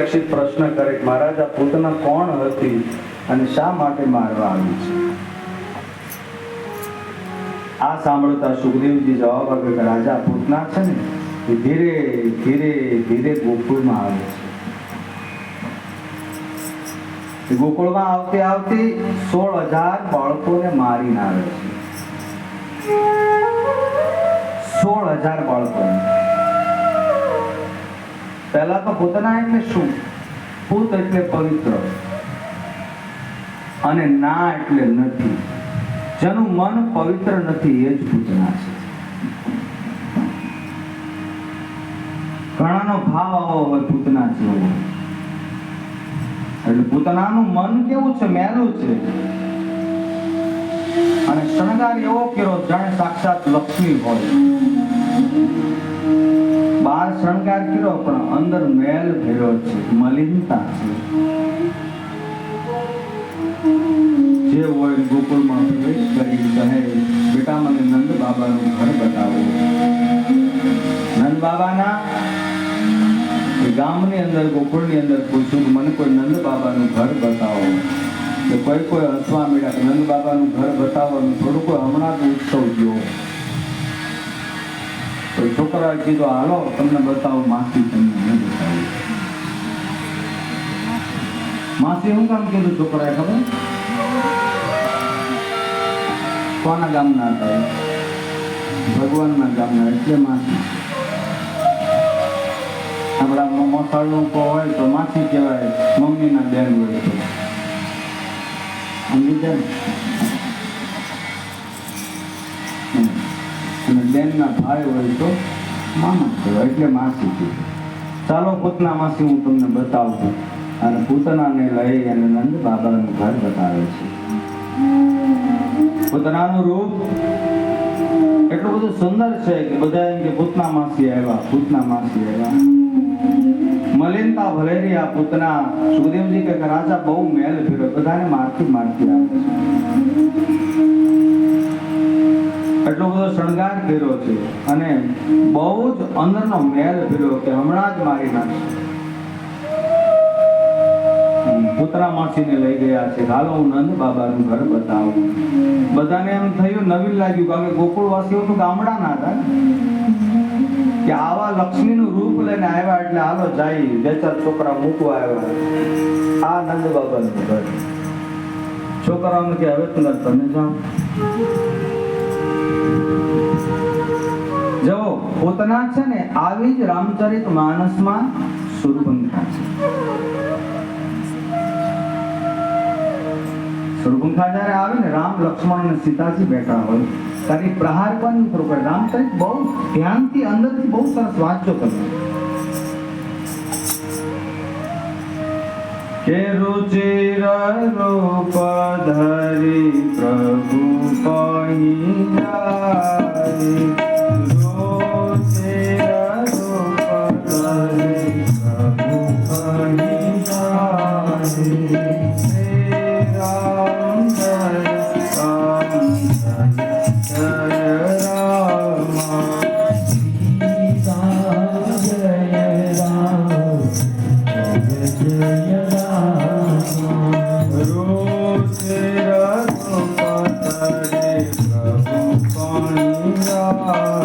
પ્રશ્ન કરે મહારાજ, આ પૂતના કોણ હતી અને શા માટે મારવા આવી છે? આ સાંભળતા સુખદેવજી જવાબ આપ્યો કે રાજા પૂતના છે ને, એ ધીરે ધીરે ધીરે ગોકુળમાં આવે છે. ગોકુળમાં આવતી આવતી સોળ હજાર બાળકોને મારી આવે છે. સોળ હજાર બાળકોને. પહેલા તો પૂતના એટલે શું? પૂત એટલે પવિત્ર. અને ના એટલે નથી. જેનું મન પવિત્ર નથી, એ જ પૂતના છે. ઘણાનો ભાવ આવો હોય પૂતના જેવો એટલે પૂતનાનું મન કેવું છે? મેલું છે. અને શણગાર એવો કર્યો, જાણે સાક્ષાત લક્ષ્મી હોય. બહાર શણગાર કર્યો, પણ અંદર મેલ ભર્યો છે, મલિનતા છે. જે હોય ગોકુળમાં પ્રવેશ કરી કહે, બેટા, મને નંદ બાબાનું ઘર બતાવો. નંદ બાબાના ગામની અંદર, ગોકુળની અંદર પૂછ્યું કે, મને કોઈ નંદ બાબાનું ઘર બતાવો. કે કોઈ કોઈ હસવા મળ્યા નંદ બાબાનું ઘર બતાવવાનું થોડું કોઈ હમણાં જ ઉત્સવ ગયો. તો છોકરાએ કીધું, હાલો, તમને બતાવો, માસી તમને ન બતાવું. માસી હું કામ કીધું છોકરાએ ખબર? કોના ગામના હતા? ભગવાનના ગામના, એટલે માસી. આપણા મોસાળનું કો હોય તો માસી કહેવાય, મમ્મીના બેન હોય તો. સમજી જાય બેનના ભાઈ હોય તો મામા કહેવાય એટલે માસી કહેવાય ચાલો પોતના માસી હું તમને બતાવું અને પૂતનાને લઈ અને નંદ બાબાનું ઘર બતાવે છે. પૂતનાનું રૂપ એટલું બધું સુંદર છે કે બધા એમ કે પૂતના માસી આવ્યા, પૂતના માસી આવ્યા. મલિનતા ભલેરી આ પૂતના. સુખદેવજી કે રાજા બહુ મેલ ફેર્યો બધાને મારતી મારતી આવે છે. શણગાર કર્યો છે અને બહુ જ અંદરનો મેલ ફેર્યો કે હમણાં જ મારી નાખશે હમ, માસીને લઈ ગયા છે. હાલો હું નંદ બાબાનું ઘર બતાવું. બધાને એમ થયું નવીન લાગ્યું કારણ કે ગોકુળવાસીઓ તો ગામડાના હતા કે આવા લક્ષ્મીનું રૂપ લઈને આવ્યા એટલે હાલો જાય. બે ચાર છોકરા મૂકવા આવ્યા. આ નંદ બાબાનું ઘર. છોકરાઓને કે હવે તું તમે જાઓ. પોતના છે ને, આવી જ રામચરિત માનસમાં સુરપંખા છે. સુરપંખા જ્યારે આવે ને, રામ, લક્ષ્મણ અને સીતાજી બેઠા હોય. ત્યારે પ્રહાર પણ ખરું પડે? રામચરિત બહુ ધ્યાનથી અંદરથી બહુ સરસ વાંચો તમે. કે રુચિર રૂપ ધરી Prabhu Pandira